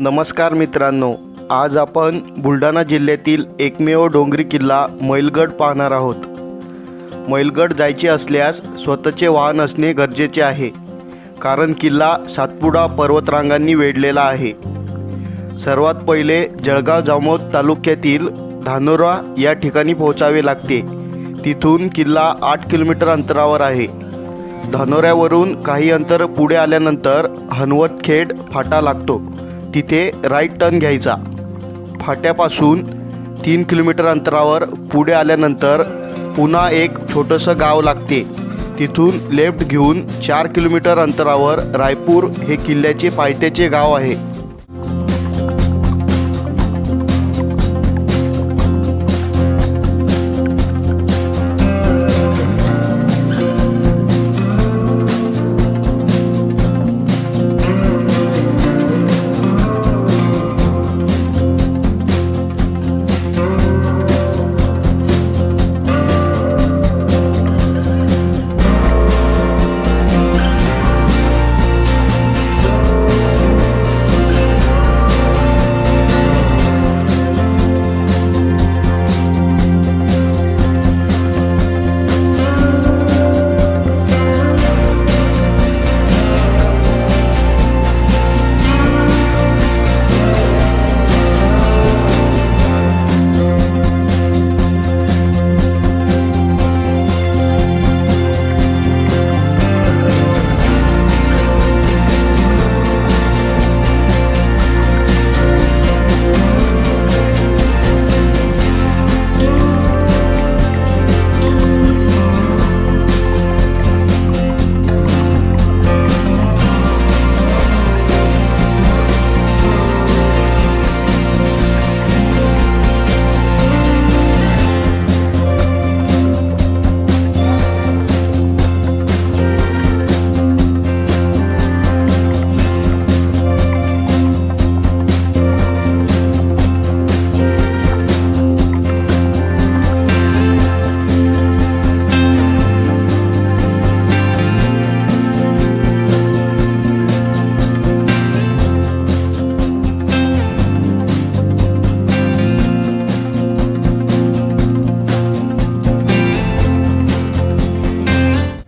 नमस्कार मित्रांनो आज आपण बुलढाणा जिल्ह्यातील एकमेव डोंगरी किल्ला मैलगड पाहणार आहोत. मैलगड जायचे असल्यास स्वतःचे वाहन असणे गरजेचे आहे कारण किल्ला सातपुडा पर्वतरांगांनी वेढलेला आहे. सर्वात पहिले जळगाव जामोद तालुक्यातील धानोरा या ठिकाणी पोहोचावे लागते. तिथून किल्ला आठ किलोमीटर अंतरावर आहे. धानोऱ्यावरून काही अंतर पुढे आल्यानंतर हनवतखेड फाटा लागतो. तिथे राईट टर्न घ्यायचा. फाट्यापासून तीन किलोमीटर अंतरावर पुढे आल्यानंतर पुन्हा एक छोटंसं गाव लागते. तिथून लेफ्ट घेऊन चार किलोमीटर अंतरावर रायपूर हे किल्ल्याचे पायथ्याचे गाव आहे.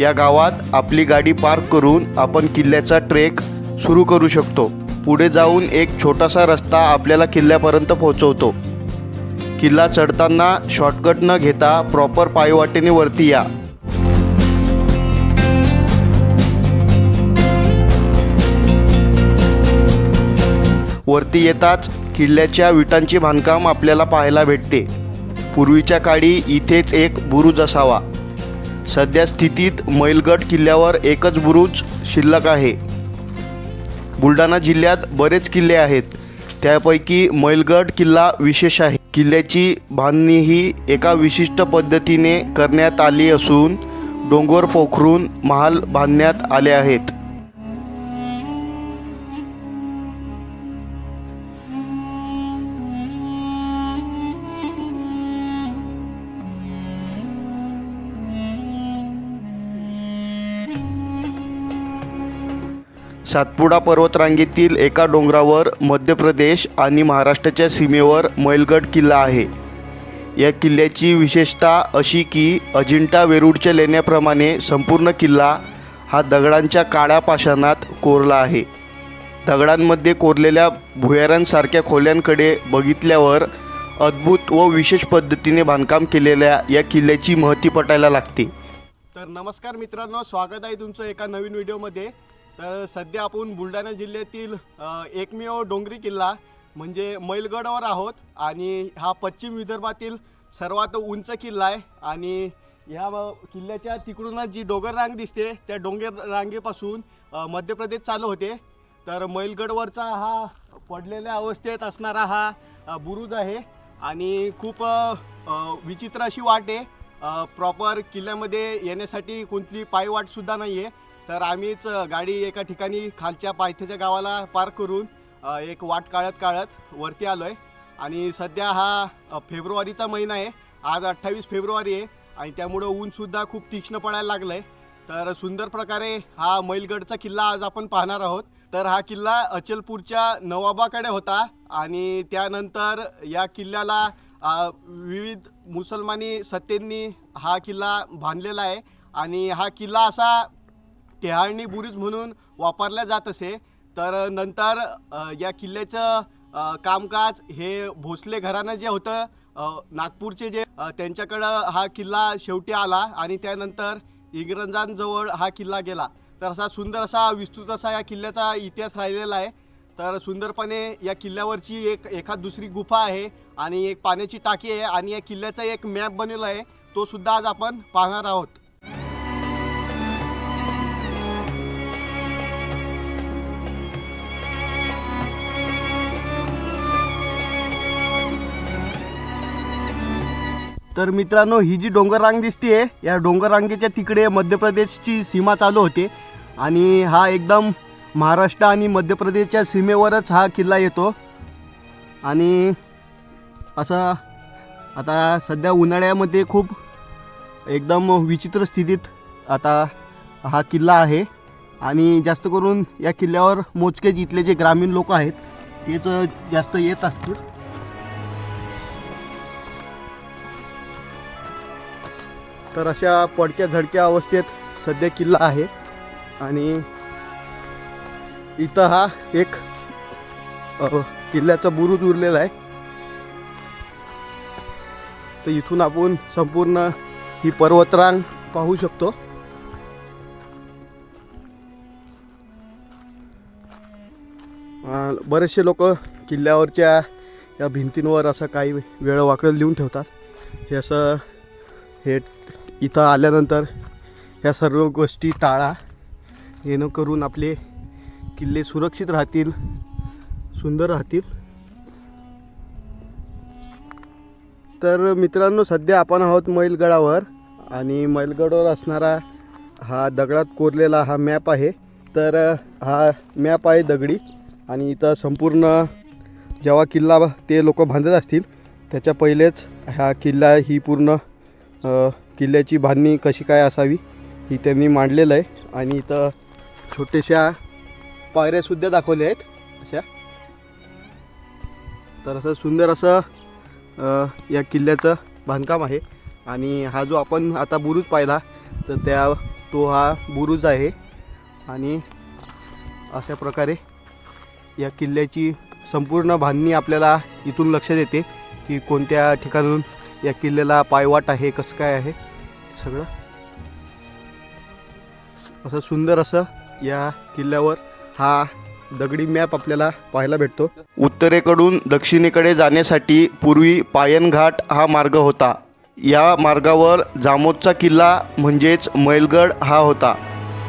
या गावात आपली गाडी पार्क करून आपण किल्ल्याचा ट्रेक सुरू करू शकतो. पुढे जाऊन एक छोटासा रस्ता आपल्याला किल्ल्यापर्यंत पोहोचवतो. किल्ला चढताना शॉर्टकट न घेता प्रॉपर पायवाटेने वरती या. वरती येताच किल्ल्याच्या विटांचे बांधकाम आपल्याला पाहायला भेटते. पूर्वीच्या काळी इथेच एक बुरुज असावा. सध्या स्थितीत मैलगड किल्ल्यावर एकच बुरुज शिल्लक आहे. बुलढाणा जिल्ह्यात बरेच किल्ले आहेत. त्यापैकी मैलगड किल्ला विशेष आहे. किल्ल्याची बांधणी ही एका विशिष्ट पद्धतीने करण्यात आली असून डोंगर पोखरून महाल बांधण्यात आले आहेत. सातपुडा पर्वतरांगेतील एका डोंगरावर मध्य प्रदेश आणि महाराष्ट्राच्या सीमेवर मैलगड किल्ला आहे. या किल्ल्याची विशेषता अशी की अजिंठा वेरूळच्या लेण्याप्रमाणे संपूर्ण किल्ला हा दगडांच्या काळ्या पाषाणात कोरला आहे. दगडांमध्ये कोरलेल्या भुयारांसारख्या खोल्यांकडे बघितल्यावर अद्भुत व विशेष पद्धतीने बांधकाम केलेल्या या किल्ल्याची महती पटायला लागते. तर नमस्कार मित्रांनो स्वागत आहे तुमचं एका नवीन व्हिडिओमध्ये. तर सध्या आपण बुलढाणा जिल्ह्यातील एकमेव डोंगरी किल्ला म्हणजे मैलगडावर आहोत आणि हा पश्चिम विदर्भातील सर्वात उंच किल्ला आहे आणि ह्या किल्ल्याच्या तिकडूनच जी डोंगर रांग दिसते त्या डोंगर रांगेपासून मध्य प्रदेश चालू होते. तर मैलगडवरचा हा पडलेल्या अवस्थेत असणारा हा बुरुज आहे आणि खूप विचित्र अशी वाट आहे. प्रॉपर किल्ल्यामध्ये येण्यासाठी कोणती पायवाटसुद्धा नाही आहे तर आम्हीच गाडी एका ठिकाणी खालच्या पायथ्याच्या गावाला पार्क करून एक वाट काढत काढत वरती आलो आहे आणि सध्या हा फेब्रुवारीचा महिना आहे. आज अठ्ठावीस फेब्रुवारी आहे आणि त्यामुळं ऊनसुद्धा खूप तीक्ष्ण पडायला लागलं आहे तर सुंदर प्रकारे हा मैलगडचा किल्ला आज आपण पाहणार आहोत. तर हा किल्ला अचलपूरच्या नवाबाकडे होता आणि त्यानंतर या किल्ल्याला विविध मुसलमानी सत्तेंनी हा किल्ला बांधलेला आहे. आणि हा किल्ला असा टेहाळणी बुरुज म्हणून वापरल्या जात असे. तर नंतर या किल्ल्याचं कामकाज हे भोसले घराणं जे होतं नागपूरचे जे त्यांच्याकडं हा किल्ला शेवटी आला आणि त्यानंतर इंग्रजांजवळ हा किल्ला गेला. तर असा सुंदर असा विस्तृत असा या किल्ल्याचा इतिहास राहिलेला आहे. तर सुंदरपणे या किल्ल्यावरची एक एखाद दुसरी गुफा आहे आणि एक पाण्याची टाकी आहे आणि या किल्ल्याचा एक मॅप बनवला आहे. तो सुद्धा आज आपण पाहणार आहोत. तर मित्रांनो ही जी डोंगररांग दिसते या डोंगररांगेच्या तिकडे मध्य प्रदेशची सीमा चालू होते. आणि हा एकदम महाराष्ट्र आणि मध्य प्रदेशच्या सीमेवरच हा किल्ला येतो. आणि असं आता सध्या उन्हाळ्यामध्ये खूप एकदम विचित्र स्थितीत आता हा किल्ला आहे. आणि जास्त करून या किल्ल्यावर मोजकेच इथले जे ग्रामीण लोक आहेत तेच जास्त येत असतील. तर अशा पडक्या झडक्या अवस्थेत सध्या किल्ला आहे. आणि इथं हा एक किल्ल्याचा बुरुज उरलेला आहे. तर इथून आपण संपूर्ण ही पर्वतरांग पाहू शकतो. बरेचसे लोक किल्ल्यावरच्या या भिंतींवर असं काही वेळ वाकडं लिहून ठेवतात. हे असं हे इथं आल्यानंतर ह्या सर्व गोष्टी टाळा. येणं करून आपले किल्ले सुरक्षित राहतील सुंदर राहतील. तर मित्रांनो सध्या आपण आहोत मैलगडावर आणि मैलगडावर असणारा हा दगडात कोरलेला हा मॅप आहे. तर हा मॅप आहे दगडी आणि इथं संपूर्ण जेव्हा किल्ला ते लोक बांधत असतील त्याच्या पहिलेच हा किल्ला ही पूर्ण किल्ल्याची बांधणी कशी काय असावी ही त्यांनी मांडलेलं आहे. आणि इथं छोट्याशा पायऱ्यासुद्धा दाखवल्या आहेत. अशा. तर असं सुंदर असं या किल्ल्याचं बांधकाम आहे. आणि हा जो आपण आता बुरुज पाहिला तर त्या तो हा बुरुज आहे. आणि अशा प्रकारे या किल्ल्याची संपूर्ण बांधणी आपल्याला इथून लक्षात येते की कोणत्या ठिकाणून या किल्ल्याला पायवाट आहे कसं काय आहे. सगळं? असं सुंदर असं या किल्ल्यावर हा दगडी मॅप आपल्याला पाहायला भेटतो. उत्तरेकडून दक्षिणेकडे जाण्यासाठी पूर्वी पायनघाट हा मार्ग होता. या मार्गावर जामोदचा किल्ला म्हणजेच मैलगड हा होता.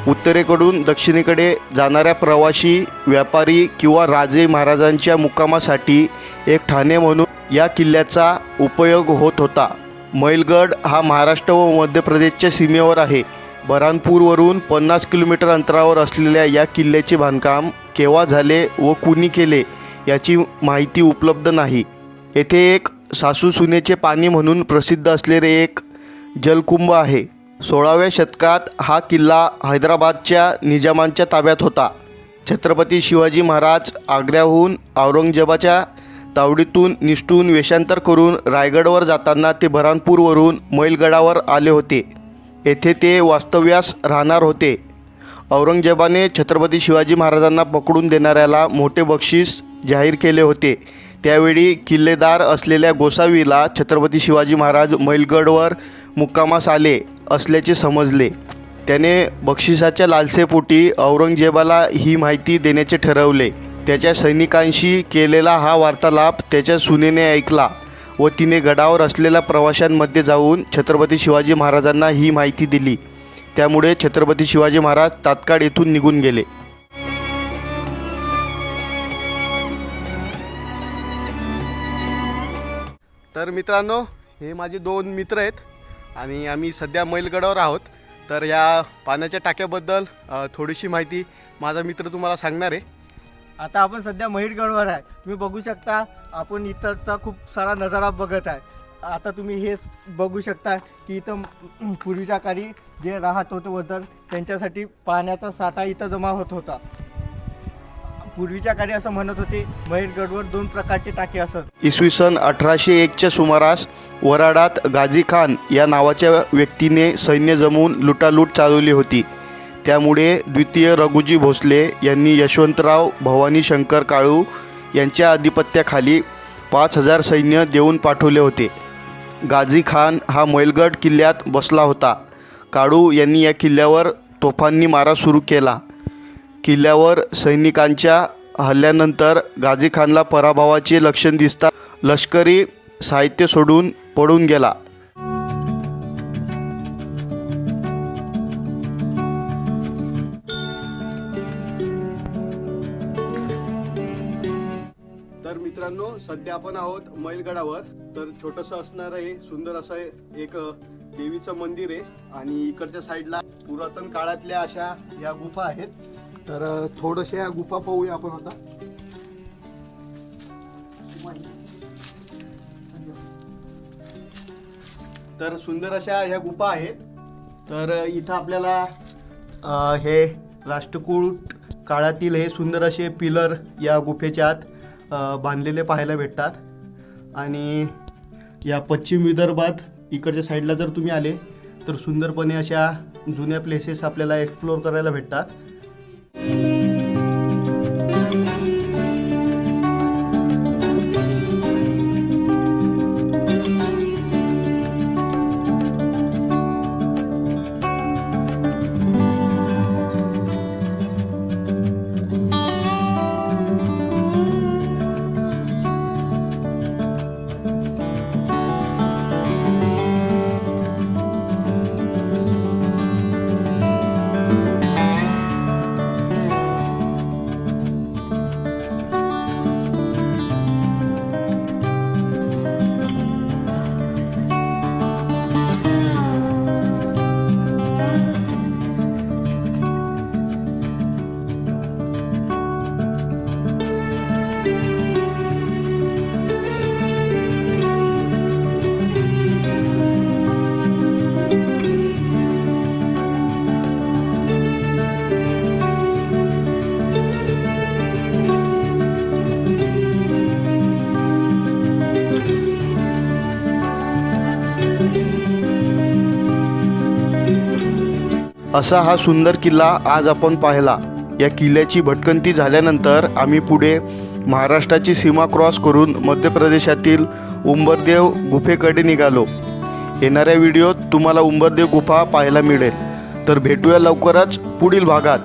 उत्तरेकडून दक्षिणेकडे जाणाऱ्या प्रवासी व्यापारी किंवा राजे महाराजांच्या मुक्कामासाठी एक ठाणे म्हणून या किल्ल्याचा उपयोग होत होता. मैलगड हा महाराष्ट्र व मध्य प्रदेशच्या सीमेवर आहे. बरानपूरवरून पन्नास किलोमीटर अंतरावर असलेल्या या किल्ल्याचे बांधकाम केव्हा झाले व कुणी केले याची माहिती उपलब्ध नाही. येथे एक सासू सुनेचे पाणी म्हणून प्रसिद्ध असलेले एक जलकुंभ आहे. सोळाव्या शतकात हा किल्ला हैदराबादच्या निजामांच्या ताब्यात होता. छत्रपती शिवाजी महाराज आग्र्याहून औरंगजेबाच्या तावडीतून निष्ठून वेषांतर करून रायगडवर जाताना ते बऱ्हाणपूरवरून मैलगडावर आले होते. येथे ते वास्तव्यास राहणार होते. औरंगजेबाने छत्रपती शिवाजी महाराजांना पकडून देणाऱ्याला मोठे बक्षीस जाहीर केले होते. त्यावेळी किल्लेदार असलेल्या गोसावीला छत्रपती शिवाजी महाराज मैलगडवर मुक्कामास आले असल्याचे समजले. त्याने बक्षिसाच्या लालसेपोटी औरंगजेबाला ही माहिती देण्याचे ठरवले. त्याच्या सैनिकांशी केलेला हा वार्तालाप त्याच्या सुनेने ऐकला व तिने गडावर असलेल्या प्रवाशांमध्ये जाऊन छत्रपती शिवाजी महाराजांना ही माहिती दिली. त्यामुळे छत्रपती शिवाजी महाराज तात्काळ येथून निघून गेले. तर मित्रांनो हे माझे दोन मित्र आहेत आणि आम्ही सध्या मैलगडावर आहोत. तर या पाण्याच्या टाक्याबद्दल थोडीशी माहिती माझा मित्र तुम्हाला सांगणार आहे. आता आपण सध्या महिरगडवर आहे. तुम्ही बघू शकता आपण इतरचा खूप सारा नजारा बघत आहे. आता तुम्ही हे बघू शकता की इथं पूर्वीच्या काळी जे राहत होते वर्धन त्यांच्यासाठी पाण्याचा साठा इथं जमा होत होता. पूर्वीच्या काळी असं म्हणत होते महेशगडवर दोन प्रकारचे टाके असत. इसवी सन अठराशे एकच्या सुमारास वराडात गाझी खान या नावाच्या व्यक्तीने सैन्य जमवून लुटालूट चालवली होती. त्यामुळे द्वितीय रघुजी भोसले यांनी यशवंतराव भवानी शंकर काळू यांच्या अधिपत्याखाली पाच हजार सैन्य देऊन पाठवले होते. गाझी खान हा मैलगड किल्ल्यात बसला होता. काळू यांनी या किल्ल्यावर तोफांनी मारा सुरू केला. किल्ल्यावर सैनिकांच्या हल्ल्यानंतर गाझी खानला पराभवाचे लक्षण दिसता लष्करी साहित्य सोडून पडून गेला. बैलगडावर तर छोटस असणार आहे सुंदर असं एक देवीचं मंदिर आहे आणि इकडच्या साईडला पुरातन काळातल्या अशा या गुफा आहेत. तर थोडशा या गुफा पाहूया आपण आता. तर सुंदर अशा ह्या गुफा आहेत. तर इथं आपल्याला हे राष्ट्रकूट काळातील हे सुंदर असे पिलर या गुफेच्या आत बांधलेले पाहायला भेटतात. आणि या पश्चिम विदर्भात इकडच्या साईडला जर तुम्ही आले तर सुंदरपणे अशा जुन्या प्लेसेस आपल्याला एक्सप्लोअर करायला भेटतात. असा हा सुंदर किल्ला आज आपण पाहिला. या किल्ल्याची भटकंती झाल्यानंतर आम्ही पुढे महाराष्ट्राची सीमा क्रॉस करून मध्य प्रदेशातील उंबरदेव गुफेकडे निघालो. येणाऱ्या व्हिडिओत तुम्हाला उंबरदेव गुफा पाहायला मिळेल. तर भेटूया लवकरच पुढील भागात.